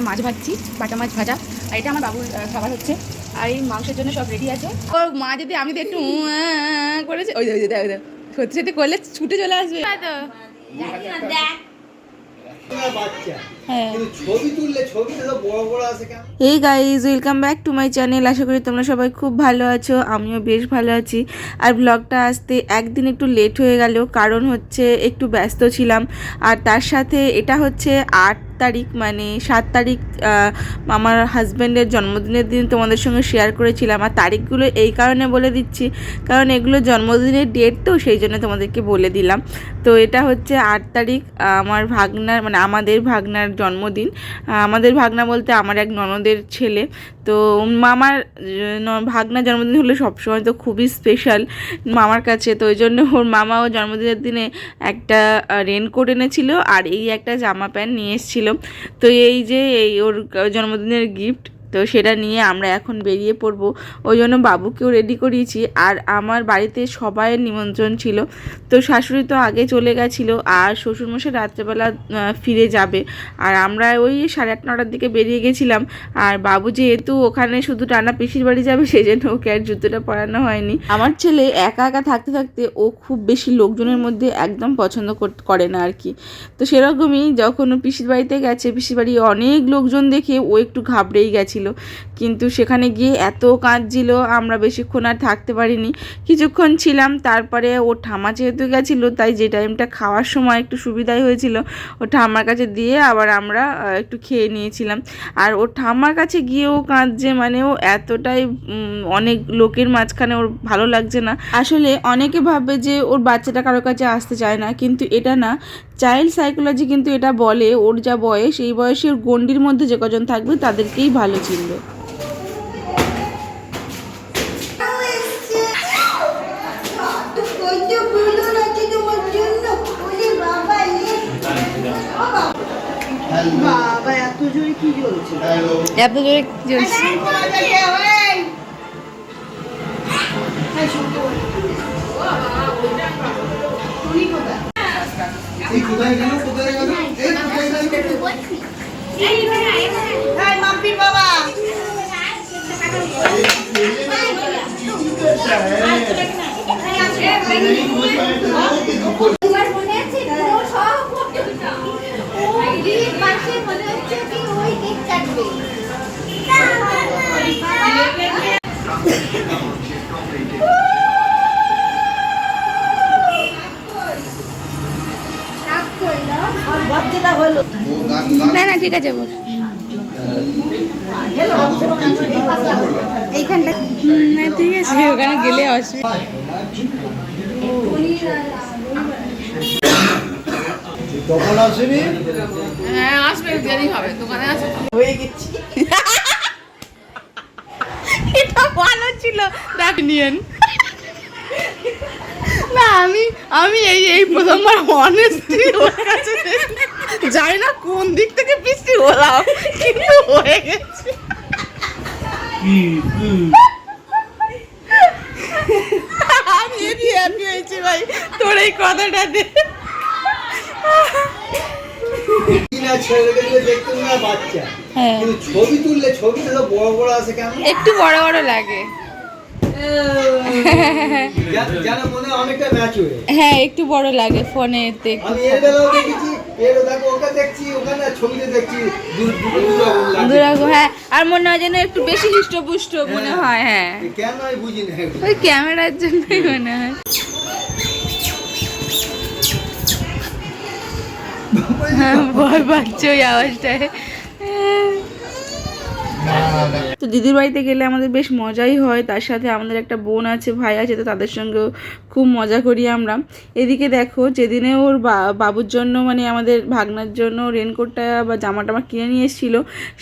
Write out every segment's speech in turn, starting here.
এখানে মাছ ভাজছি বাটা মাছ ভাজা। আর এটা আমার বাবুর খাবার হচ্ছে। আর এই মাংসের জন্য সব রেডি আছে। ও মা যদি আমি তো একটু করেছি। ওই ওই দেখ, দেখ। সত্যি সত্যি করলে ছুটে চলে আসবে। তো হ্যাঁ। এই guys welcome back to my channel আশা করি তোমরা সবাই খুব ভালো আছো আমিও বেশ ভালো আছি। আর ব্লগটা আসতে একদিন একটু লেট হয়ে গেল কারণ হচ্ছে একটু ব্যস্ত ছিলাম। আর তার সাথে এটা হচ্ছে আট তারিখ মানে সাত তারিখ আমার হাজব্যান্ডের জন্মদিনের দিন তোমাদের সঙ্গে শেয়ার করেছিলাম। আর তারিখগুলো এই কারণে বলে দিচ্ছি কারণ এগুলো জন্মদিনের ডেট তো সেই জন্য তোমাদেরকে বলে দিলাম। তো এটা হচ্ছে আট তারিখ আমার ভাগনার মানে আমাদের ভাগনার জন্মদিন। আমাদের ভাগনা বলতে আমার এক ননদের ছেলে। তো মামার ভাগনা জন্মদিন হলে সবসময় তো খুবই স্পেশাল মামার কাছে। তো ওই জন্য ওর মামাও জন্মদিনের দিনে একটা রেনকোট এনেছিল আর এই একটা জামা প্যান্ট নিয়ে এসেছিল। তো এই যে, এই ওর জন্মদিনের গিফট তো সেটা নিয়ে আমরা এখন বেরিয়ে পড়ব। ওই জন্য বাবুকেও রেডি করিয়েছি। আর আমার বাড়িতে সবাইয়ের নিমন্ত্রণ ছিল। তো শাশুড়ি তো আগে চলে গেছিল আর শ্বশুরমশাই রাত্রেবেলা ফিরে যাবে। আর আমরা ওই সাড়ে আট নটার দিকে বেরিয়ে গেছিলাম। আর বাবু যেহেতু ওখানে শুধু টানা পিসির বাড়ি যাবে সেই জন্য ওকে আর জুতোটা পরানো হয়নি। আমার ছেলে একা একা থাকতে থাকতে ও খুব বেশি লোকজনের মধ্যে একদম পছন্দ করে না আর কি। তো সেরকমই যখন ও পিসির বাড়িতে গেছে, পিসির বাড়ি অনেক লোকজন দেখে ও একটু ঘাবড়েই গেছিল কিন্তু সেখানে গিয়ে এত কাঁদছিল, আমরা বেশিক্ষণ আর থাকতে পারিনি। কিছুক্ষণ ছিলাম, তারপরে ও ঠামা যেহেতু গেছিল, তাই যে টাইমটা খাওয়ার সময় একটু সুবিধাই হয়েছিল, ও ঠাম্মার কাছে দিয়ে আবার আমরা একটু খেয়ে নিয়েছিলাম। আর ওর ঠাম্মার কাছে গিয়েও কাঁদছে মানে ও এতটাই অনেক লোকের মাঝখানে ওর ভালো লাগছে না। আসলে অনেকে ভাবে যে ওর বাচ্চাটা কারোর কাছে আসতে চায় না, কিন্তু এটা না। চাইল্ড সাইকোলজি কিন্তু এটা বলে ওর যা বয়স এই বয়সে ওর গণ্ডির মধ্যে যে কজন থাকবে তাদেরকেই ভালো চিনবে। এত জোরে কি জ্বলছে? এত জোরে জ্বলছে? এই কোথায় গেল কোথায় গেল এই কোথায় গেল মাম্পির বাবা তোমার না না ঠিক আছে বল। এইখানটা। না ঠিক আছে ওখানে গেলে অসুবিধা। হ্যাঁ আসবে দেরি হবে দোকানে আসবে। হয়ে গেছি। এটা ভালো ছিল। দেখ নিয়েন। না আমি আমি এই এই প্রথমবার অনেস্টলি ওর কাছে যাই না কোন দিক থেকে পিসি হলাম কিন্তু হয়ে গেছে। আমি হ্যাপি হয়েছি ভাই তোর এই কথাটা দে। হ্যাঁ। কিন্তু ছবি তুললে ছবিতে তো বড় বড় আসে কেন একটু বড় বড় লাগে। মনে হয় একটু বড় লাগে ফোনে একটু হ্যাঁ আর মনে হয় যেন একটু বেশি হৃষ্টপুষ্ট মনে হয় হ্যাঁ এগুলো। ওই ক্যামেরার জন্যই মনে হয়। হ্যাঁ ভয় পাচ্ছে ওই আওয়াজটায়। তো দিদির বাড়িতে গেলে আমাদের বেশ মজাই হয়। তার সাথে আমাদের একটা বোন আছে, ভাই আছে, তো তাদের সঙ্গেও খুব মজা করি আমরা। এদিকে দেখো, যেদিনে ওর বাবুর জন্য মানে আমাদের ভাগনার জন্য রেনকোটটা বা জামা টামা কিনে নিয়ে এসেছিল,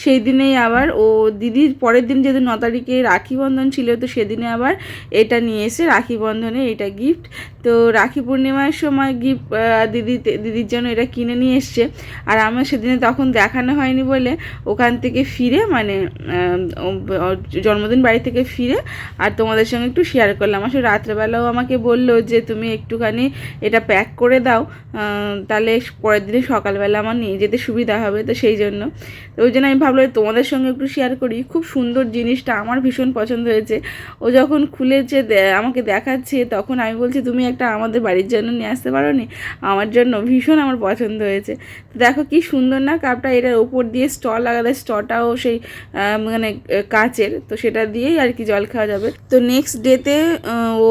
সেই দিনেই আবার ও দিদির পরের দিন যেদিন ন তারিখে রাখি বন্ধন ছিল, তো সেদিনে আবার এটা নিয়ে এসে রাখি বন্ধনে এটা গিফট তো রাখি পূর্ণিমার সময় গিফট দিদি দিদির জন্য এটা কিনে নিয়ে এসছে। আর আমার সেদিনে তখন দেখানো হয়নি বলে ওখান থেকে ফিরে মানে জন্মদিন বাড়ি থেকে ফিরে আর তোমাদের সঙ্গে একটু শেয়ার করলাম। আসলে রাত্রেবেলাও আমাকে বলল যে, তুমি একটুখানি এটা প্যাক করে দাও তাহলে পরের দিনে সকালবেলা আমার নিয়ে যেতে সুবিধা হবে। তো সেই জন্য। তো ওই জন্য আমি ভাবলাম তোমাদের সঙ্গে একটু শেয়ার করি। খুব সুন্দর জিনিসটা আমার ভীষণ পছন্দ হয়েছে। ও যখন খুলেছে আমাকে দেখাচ্ছে, তখন আমি বলছি, তুমি একটা আমাদের বাড়ির জন্য নিয়ে আসতে পারো নি আমার জন্য ভীষণ আমার পছন্দ হয়েছে। তো দেখো কি সুন্দর না কাপটা এটার ওপর দিয়ে স্টল লাগাতে স্টটাও সেই মানে কাচের, তো সেটা দিয়েই আর কি জল খাওয়া যাবে। তো নেক্সট ডেতে ও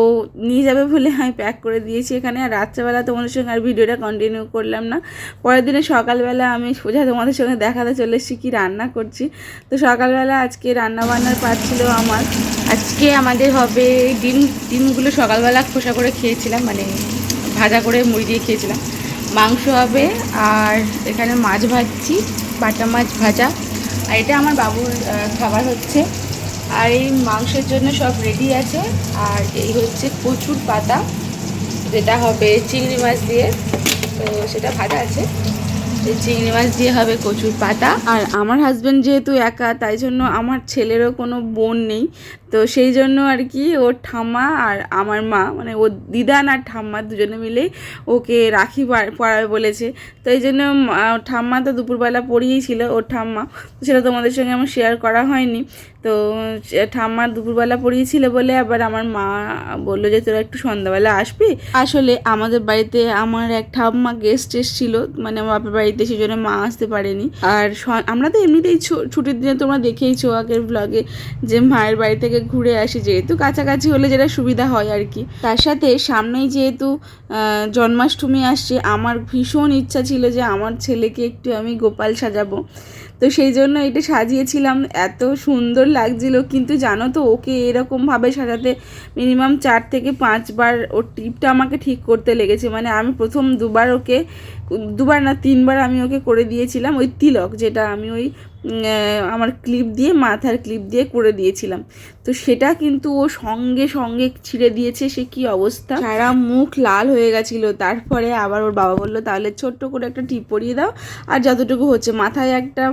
নিয়ে যাবে বলে আমি প্যাক করে দিয়েছি এখানে। আর রাত্রেবেলা তোমাদের সঙ্গে আর ভিডিওটা কন্টিনিউ করলাম না। পরের দিনে সকালবেলা আমি সোজা তোমাদের সঙ্গে দেখাতে চলে এসেছি কী রান্না করছি। তো সকালবেলা আজকে রান্না বান্নার পাট ছিল আমার। আজকে আমাদের হবে ডিম, ডিমগুলো সকালবেলা খোসা করে খেয়েছিলাম মানে ভাজা করে মুড়ি দিয়ে খেয়েছিলাম। মাংস হবে আর এখানে মাছ ভাজছি, বাটা মাছ ভাজা। আর এটা আমার বাবুর খাবার হচ্ছে। আর এই মাংসের জন্য সব রেডি আছে। আর এই হচ্ছে কচুর পাতা। যেটা হবে চিংড়ি মাছ দিয়ে, তো সেটা ভাজা আছে। চিংড়ি মাছ দিয়ে হবে কচুর পাতা। আর আমার হাজব্যান্ড যেহেতু একা, তাই জন্য আমার ছেলেরও কোনো বোন নেই। তো সেই জন্য আর কি ওর ঠাম্মা আর আমার মা মানে ওর দিদান আর ঠাম্মা দুজনে মিলে ওকে রাখি পড়াবে বলেছে। তো এই জন্য ঠাম্মা তো দুপুরবেলা পড়িয়েই ছিল, ওর ঠাম্মা। সেটা তোমাদের সঙ্গে আমার শেয়ার করা হয়নি। তো সে ঠাম্মা দুপুরবেলা পড়িয়েছিল বলে আবার আমার মা বলল যে তোরা একটু সন্ধ্যাবেলা আসবি। আসলে আমাদের বাড়িতে আমার এক ঠাম্মা গেস্ট এসেছিল মানে আমার বাপের বাড়িতে সেই জন্য মা আসতে পারেনি। আর আমরা তো এমনিতেই ছুটির দিনে তোমরা দেখেইছো আগের ব্লগে যে মায়ের বাড়ি থেকে ঘুরে আসি, যেহেতু কাছাকাছি হলে যেটা সুবিধা হয় আর কি। তার সাথে সামনেই যেহেতু জন্মাষ্টমী আসছে, আমার ভীষণ ইচ্ছা ছিল যে আমার ছেলেকে একটু আমি গোপাল সাজাবো। তো সেই জন্য এটা সাজিয়েছিলাম। এত সুন্দর লাগছিল। কিন্তু জানো তো, ওকে এরকমভাবে সাজাতে মিনিমাম চার থেকে পাঁচবার ওর টিপটা আমাকে ঠিক করতে লেগেছে। মানে আমি প্রথম দুবার ওকে, দুবার না, তিনবার আমি ওকে করে দিয়েছিলাম ওই তিলক, যেটা আমি ওই আমার ক্লিপ দিয়ে, মাথার ক্লিপ দিয়ে করে দিয়েছিলাম। তো সেটা কিন্তু ও সঙ্গে সঙ্গে ছিঁড়ে দিয়েছে, সে কি অবস্থা? সারা মুখ লাল হয়ে গেছিল। তারপরে আবার ওর বাবা বলল, তাহলে ছোট্ট করে একটা টিপ পরিয়ে দাও। আর যতটুকু হচ্ছে, মাথায় একটা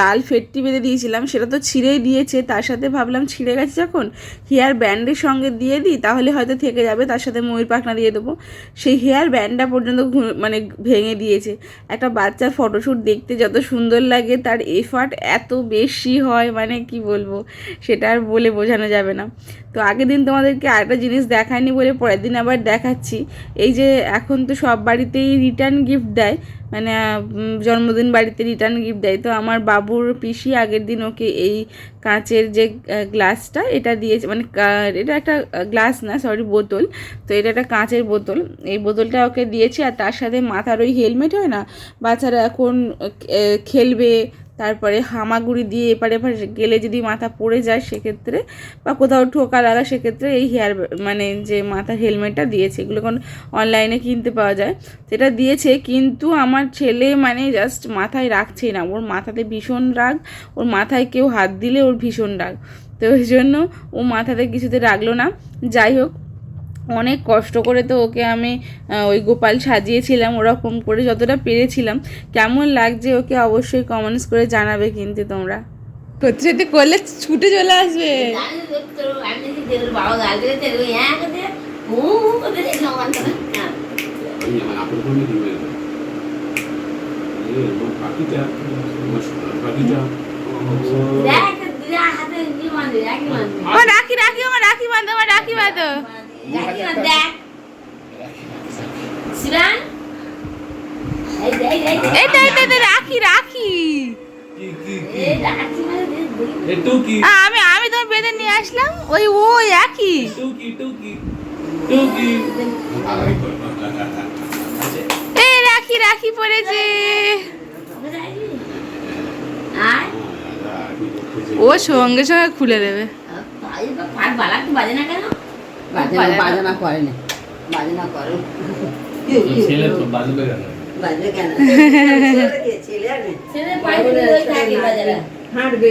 লাল ফেটটি বেঁধে দিয়েছিলাম, সেটা তো ছিঁড়েই দিয়েছে। তার সাথে ভাবলাম, ছিঁড়ে গেছে যখন? হেয়ার ব্যান্ডের সঙ্গে দিয়ে দিই, তাহলে হয়তো থেকে যাবে। তার সাথে ময়ূর পাখনা দিয়ে দেবো। সেই হেয়ার ব্যান্ডটা পর্যন্ত মানে ভেঙে দিয়েছে। একটা বাচ্চার ফটোশ্যুট দেখতে যত সুন্দর লাগে, তার এফার্ট এত বেশি হয় মানে কি বলব? সেটা আর বলে বোঝানো যাবে না। তো আগের দিন তোমাদেরকে আরেকটা জিনিস দেখায়নি বলে পরের দিন আবার দেখাচ্ছি। এই যে এখন তো সব বাড়িতেই রিটার্ন গিফট দেয় মানে জন্মদিন বাড়িতে রিটার্ন গিফট দেয়। তো আমার বাবুর পিসি আগের দিন ওকে এই কাঁচের যে গ্লাসটা, এটা দিয়েছে মানে এটা একটা গ্লাস না সরি বোতল। তো এটা একটা কাঁচের বোতল। এই বোতলটা ওকে দিয়েছে আর তার সাথে মাথার ওই হেলমেট হয় না? বাচ্চারা এখন খেলবে তারপরে হামাগুড়ি দিয়ে এপারে এপারে গেলে যদি মাথা পড়ে যায় সেক্ষেত্রে বা কোথাও ঠোকা লাগা সেক্ষেত্রে এই হেয়ার মানে যে মাথার হেলমেটটা দিয়েছে, এগুলো এখন অনলাইনে কিনতে পাওয়া যায়। সেটা দিয়েছে, কিন্তু আমার ছেলে মানে জাস্ট মাথায় রাখছেই না। ওর মাথাতে ভীষণ রাগ, ওর মাথায় কেউ হাত দিলে ওর ভীষণ রাগ। তো ওই জন্য ও মাথাতে কিছুতে রাখল না। যাই হোক অনেক কষ্ট করে তো ওকে আমি ওই গোপাল সাজিয়েছিলাম ওরকম করে যতটা পেরেছিলাম কেমন লাগছে ওকে অবশ্যই কমেন্টস করে জানাবে কিন্তু তোমরা সত্যি সত্যি করলে ছুটে চলে আসবে হ্যাঁ করতে করতে হ্যাঁ রাখি ও রাখি রাখি আমার রাখি বাঁধো আমার রাখি বাঁধো দেখ শিবান। এটা এটা এটা রাখি রাখি মানে আমি আমি তোমার বেঁধে নিয়ে আসলাম? ওই ওই একই। টুকি টুকি টুকি আলাই কর এই রাখি রাখি পড়েছে। ও সঙ্গে সঙ্গে খুলে দেবে। বাজে না কেন? বাজনা বাজনা করে না বাজনা করো ছেলে তো বাজবে কেন বাজবে ছেলে ছেলে পায়ে হাঁটবে